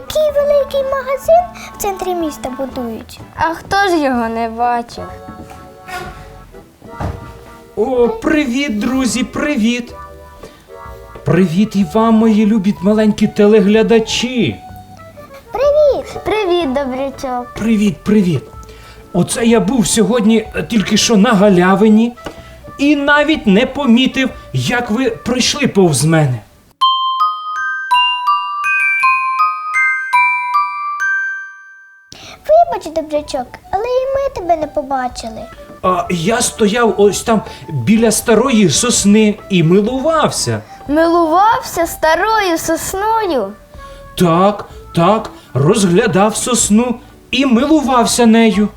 такий великий магазин в центрі міста будують. А хто ж його не бачив? О, привіт, друзі, привіт! Привіт і вам, мої любі маленькі телеглядачі! Привіт! Привіт, добрячок. Привіт, привіт! Оце я був сьогодні е, тільки що на галявині і навіть не помітив, як ви пройшли повз мене. Вибач, добрячок, але і ми тебе не побачили. А я стояв ось там біля старої сосни і милувався. Милувався старою сосною. Так, так, розглядав сосну і милувався нею.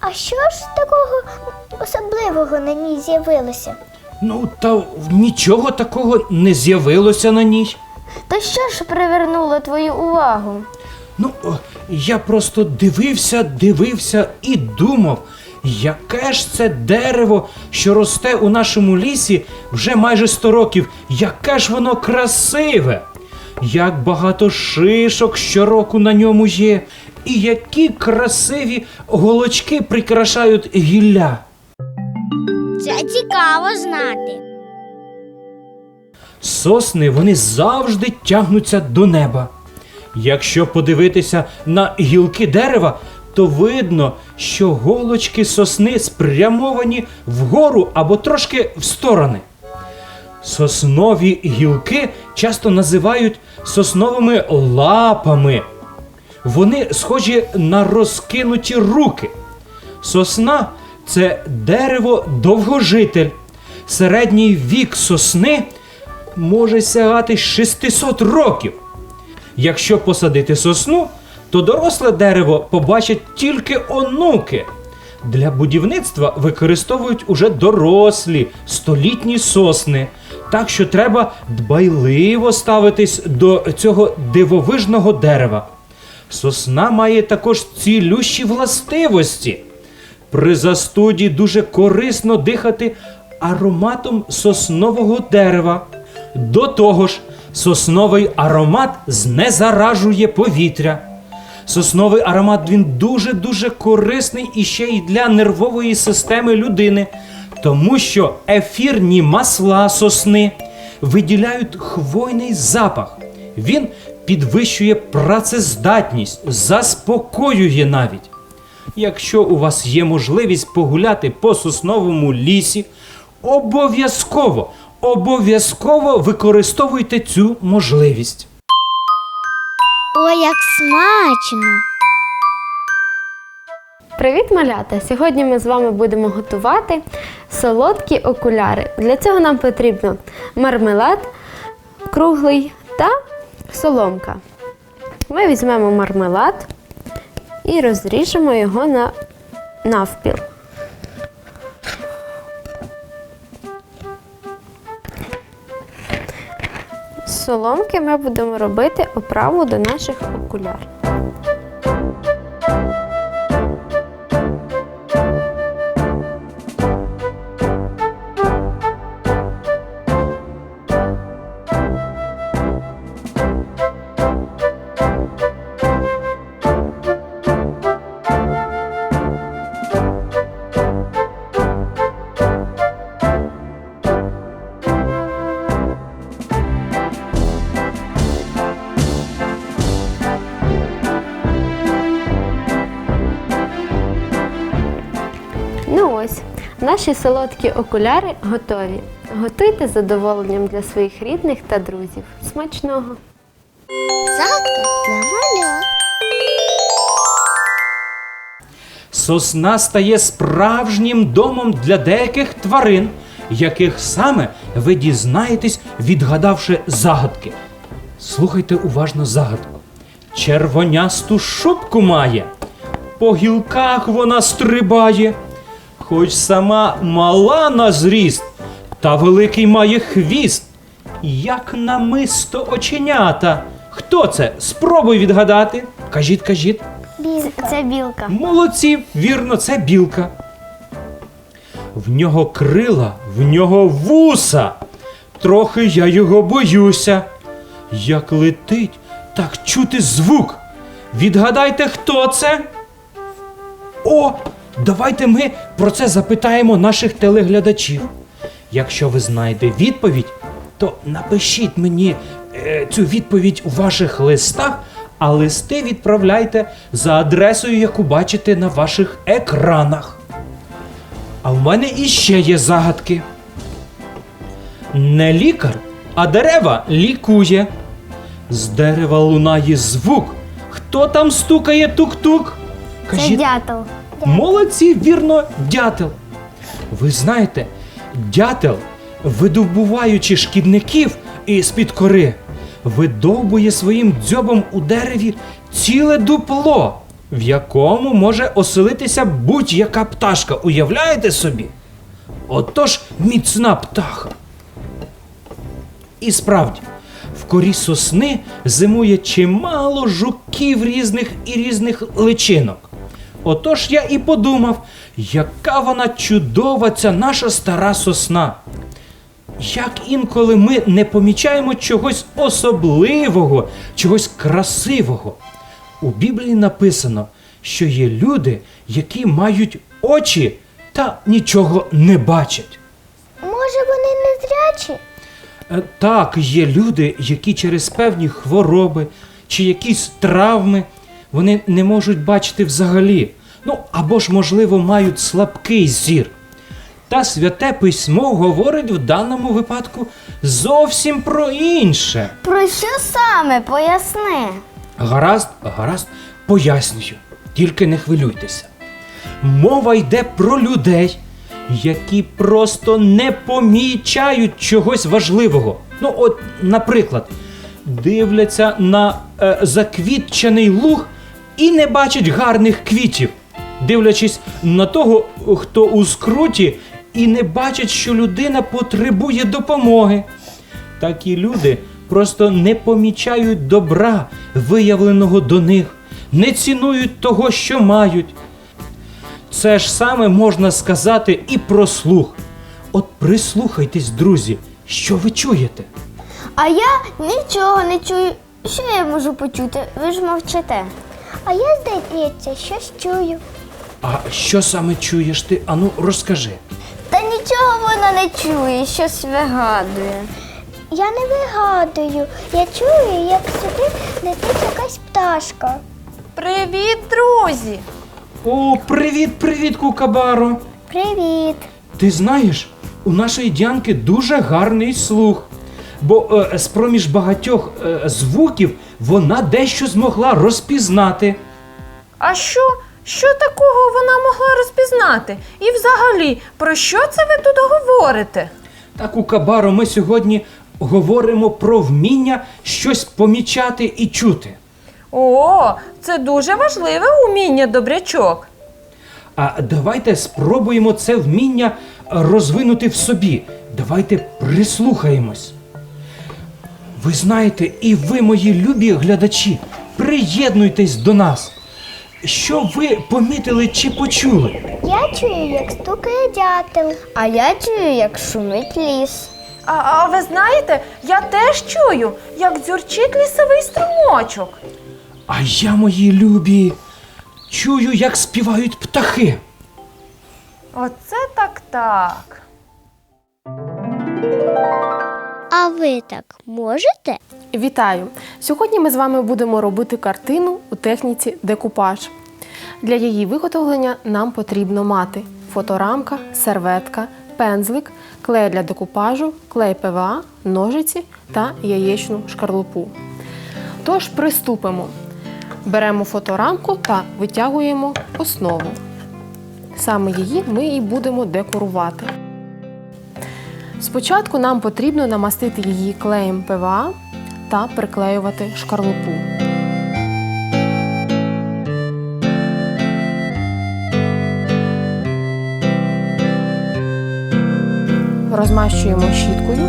А що ж такого особливого на ній з'явилося? Ну, та нічого такого не з'явилося на ній. То що ж привернуло твою увагу? Ну, о, я просто дивився, дивився і думав, яке ж це дерево, що росте у нашому лісі вже майже 100 років, яке ж воно красиве! Як багато шишок щороку на ньому є, і які красиві голочки прикрашають гілля. Це цікаво знати. Сосни вони завжди тягнуться до неба. Якщо подивитися на гілки дерева, то видно, що голочки сосни спрямовані вгору або трошки в сторони. Соснові гілки часто називають сосновими лапами. Вони схожі на розкинуті руки. Сосна це дерево довгожитель. Середній вік сосни може сягати 600 років. Якщо посадити сосну, то доросле дерево побачать тільки онуки. Для будівництва використовують уже дорослі столітні сосни. Так що треба дбайливо ставитись до цього дивовижного дерева. Сосна має також цілющі властивості. При застуді дуже корисно дихати ароматом соснового дерева. До того ж, сосновий аромат знезаражує повітря. Сосновий аромат він дуже-дуже корисний і ще й для нервової системи людини, тому що ефірні масла сосни виділяють хвойний запах. Він підвищує працездатність, заспокоює навіть. Якщо у вас є можливість погуляти по сосновому лісі, обов'язково, обов'язково використовуйте цю можливість. Ой, як смачно! Привіт, малята! Сьогодні ми з вами будемо готувати солодкі окуляри. Для цього нам потрібно мармелад круглий та соломка. Ми візьмемо мармелад і розріжемо його на навпіл. Соломки ми будемо робити оправу до наших окулярів. Наші солодкі окуляри готові. Готуйте з задоволенням для своїх рідних та друзів. Смачного! Загадка для малят. Сосна стає справжнім домом для деяких тварин, яких саме ви дізнаєтесь, відгадавши загадки. Слухайте уважно загадку. червонясту шубку має, по гілках вона стрибає, хоч сама мала на зріст, та великий має хвіст, як намисто оченята. Хто це? Спробуй відгадати. Кажіть, кажіть. Це білка. Молодці, вірно, це білка. В нього крила, в нього вуса. Трохи я його боюся. Як летить, так чути звук. Відгадайте, хто це? О, давайте ми про це запитаємо наших телеглядачів. Якщо ви знаєте відповідь, то напишіть мені е, цю відповідь у ваших листах, а листи відправляйте за адресою, яку бачите на ваших екранах. А в мене іще є загадки. Не лікар, а дерева лікує. З дерева лунає звук. Хто там стукає тук-тук? Це дятел. Молодці, вірно, дятел. Ви знаєте, дятел, видобуваючи шкідників із-під кори, видовбує своїм дзьобом у дереві ціле дупло, в якому може оселитися будь-яка пташка. Уявляєте собі? Отож міцна птаха. І справді, в корі сосни зимує чимало жуків різних і різних личинок. Отож я і подумав, яка вона чудова ця наша стара сосна. Як інколи ми не помічаємо чогось особливого, чогось красивого. У Біблії написано, що є люди, які мають очі та нічого не бачать. Може, вони не зрячі? Е, Так, є люди, які через певні хвороби чи якісь травми вони не можуть бачити взагалі. Ну або ж, можливо, мають слабкий зір. Та святе письмо говорить в даному випадку зовсім про інше. Про що саме? Поясни. Гаразд, гаразд, пояснюю, тільки не хвилюйтеся. Мова йде про людей, які просто не помічають чогось важливого. Ну, от, наприклад, дивляться на е, заквітчений луг і не бачать гарних квітів, дивлячись на того, хто у скруті, і не бачать, що людина потребує допомоги. Такі люди просто не помічають добра, виявленого до них, не цінують того, що мають. Це ж саме можна сказати і про слух. От прислухайтесь, друзі, що ви чуєте? А я нічого не чую. Що я можу почути? Ви ж мовчите. А я, здається, щось чую. А що саме чуєш ти? Ану, розкажи. Та нічого вона не чує, щось вигадує. Я не вигадую. Я чую, як сюди летить якась пташка. Привіт, друзі! О, привіт, привіт, Кукабаро! Привіт. Ти знаєш, у нашої Діанки дуже гарний слух. Бо е, з-проміж багатьох е, звуків вона дещо змогла розпізнати. А що? Що такого вона могла розпізнати? І взагалі, про що це ви тут говорите? Так, у Кабаро, ми сьогодні говоримо про вміння щось помічати і чути. О, це дуже важливе уміння, добрячок. А давайте спробуємо це вміння розвинути в собі. Давайте прислухаємось. Ви знаєте, і ви, мої любі глядачі, приєднуйтесь до нас. Що ви помітили чи почули? Я чую, як стукає дятел. А я чую, як шумить ліс. А, а ви знаєте, я теж чую, як дзюрчить лісовий струмочок. А я, мої любі, чую, як співають птахи. Оце так так. А ви так можете? Вітаю! Сьогодні ми з вами будемо робити картину у техніці декупаж. Для її виготовлення нам потрібно мати фоторамка, серветка, пензлик, клей для декупажу, клей ПВА, ножиці та яєчну шкарлупу. Тож приступимо. Беремо фоторамку та витягуємо основу. Саме її ми і будемо декорувати. Спочатку нам потрібно намастити її клеєм ПВА та приклеювати шкарлупу. Розмащуємо щіткою.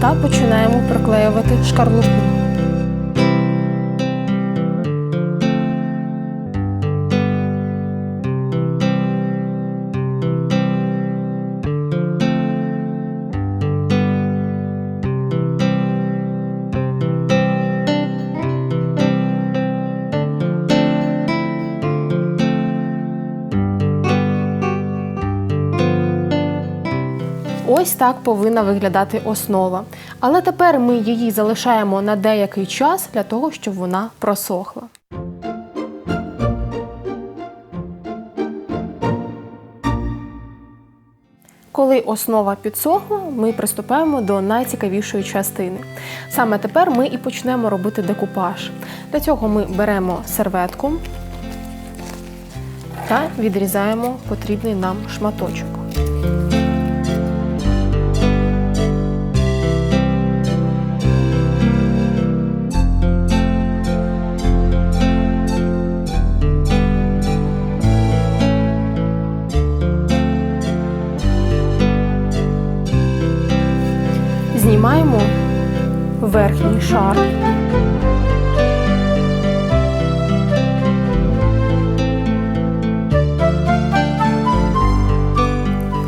Та починаємо приклеювати шкарлупу. Ось так повинна виглядати основа. Але тепер ми її залишаємо на деякий час для того, щоб вона просохла. Коли основа підсохла, ми приступаємо до найцікавішої частини. Саме тепер ми і почнемо робити декупаж. Для цього ми беремо серветку та відрізаємо потрібний нам шматочок. Знімаємо верхній шар.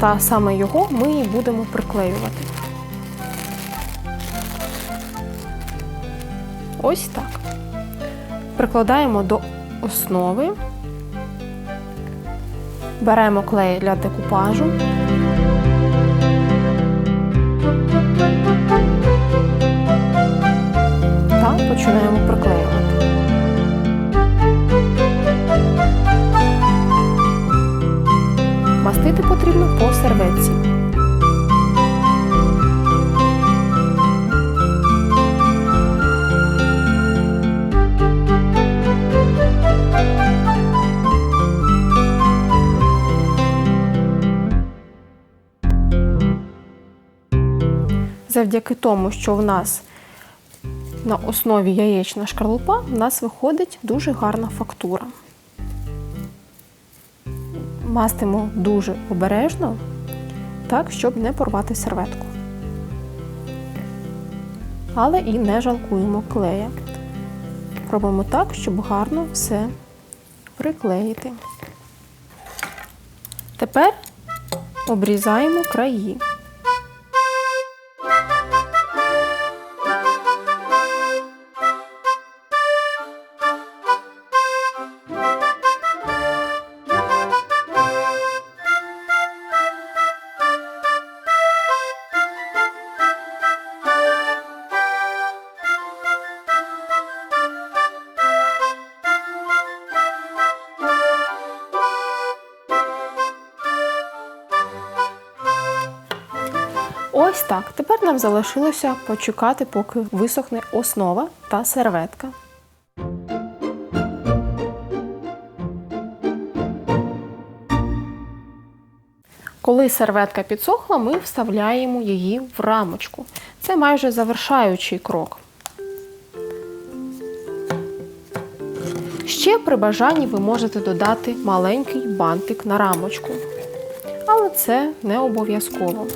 Та саме його ми і будемо приклеювати. Ось так. Прикладаємо до основи. Беремо клей для декупажу. Починаємо приклеювати. Мастити потрібно по серветці. Завдяки тому, що в нас на основі яєчна шкарлупа в нас виходить дуже гарна фактура. Мастимо дуже обережно, так, щоб не порвати серветку. Але і не жалкуємо клея. Робимо так, щоб гарно все приклеїти. Тепер обрізаємо краї. Ось так. Тепер нам залишилося почекати, поки висохне основа та серветка. Коли серветка підсохла, ми вставляємо її в рамочку. Це майже завершаючий крок. Ще при бажанні ви можете додати маленький бантик на рамочку. Але це не обов'язково.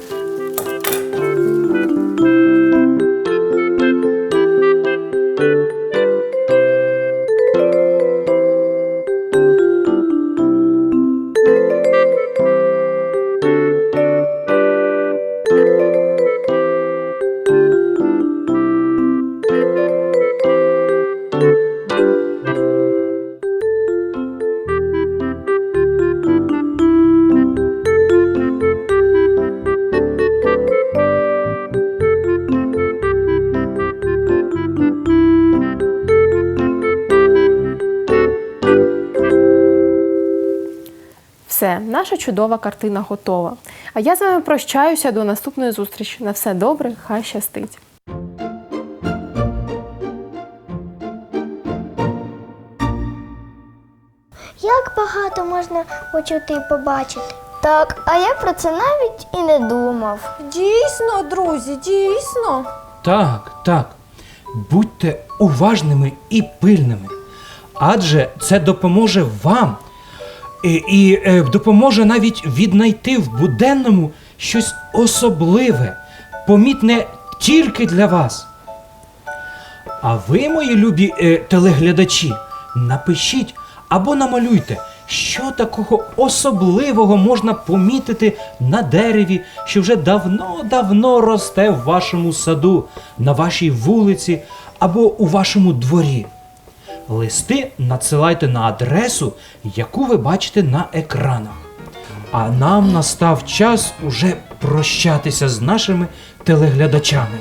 Все, наша чудова картина готова. А я з вами прощаюся до наступної зустрічі. На все добре, хай щастить! Як багато можна почути і побачити? Так, а я про це навіть і не думав. Дійсно, друзі, дійсно. Так, так. будьте уважними і пильними, адже це допоможе вам і, і е, допоможе навіть віднайти в буденному щось особливе, помітне тільки для вас. А ви, мої любі е, телеглядачі, напишіть або намалюйте, що такого особливого можна помітити на дереві, що вже давно-давно росте в вашому саду, на вашій вулиці або у вашому дворі. Листи надсилайте на адресу, яку ви бачите на екранах. А нам настав час уже прощатися з нашими телеглядачами.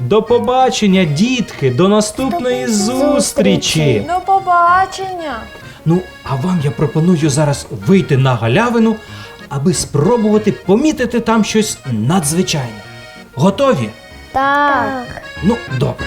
До побачення, дітки, до наступної зустрічі. До побачення! Ну, а вам я пропоную зараз вийти на галявину, аби спробувати помітити там щось надзвичайне. Готові? Так. Ну, добре.